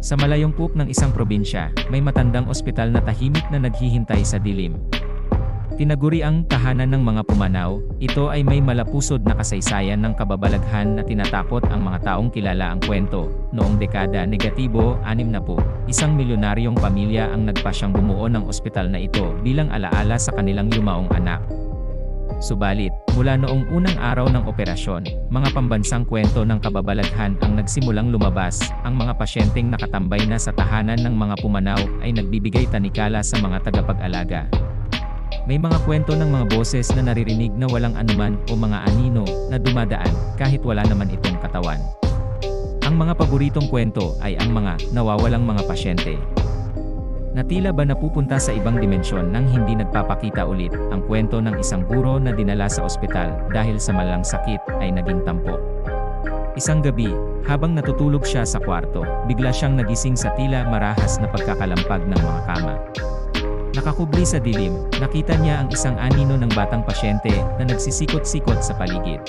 Sa malayompok ng isang probinsya, may matandang ospital na tahimik na naghihintay sa dilim. Tinaguri ang tahanan ng mga pumanaw, ito ay may malapusod na kasaysayan ng kababalaghan na tinatakot ang mga taong kilala ang kwento. Noong dekada negatibo, anim na po, isang milyonaryong pamilya ang nagpasyang bumuo ng ospital na ito bilang alaala sa kanilang yumaong anak. Subalit, mula noong unang araw ng operasyon, mga pambansang kwento ng kababalaghan ang nagsimulang lumabas, ang mga pasyenteng nakatambay na sa tahanan ng mga pumanaw ay nagbibigay tanikala sa mga tagapag-alaga. May mga kwento ng mga boses na naririnig na walang anuman o mga anino na dumadaan kahit wala naman itong katawan. Ang mga paboritong kwento ay ang mga nawawalang mga pasyente. Na tila ba napupunta sa ibang dimensyon nang hindi nagpapakita ulit ang kwento ng isang guro na dinala sa ospital dahil sa malang sakit ay naging tampok. Isang gabi, habang natutulog siya sa kwarto, bigla siyang nagising sa tila marahas na pagkakalampag ng mga kama. Nakakubli sa dilim, nakita niya ang isang anino ng batang pasyente na nagsisikot-sikot sa paligid.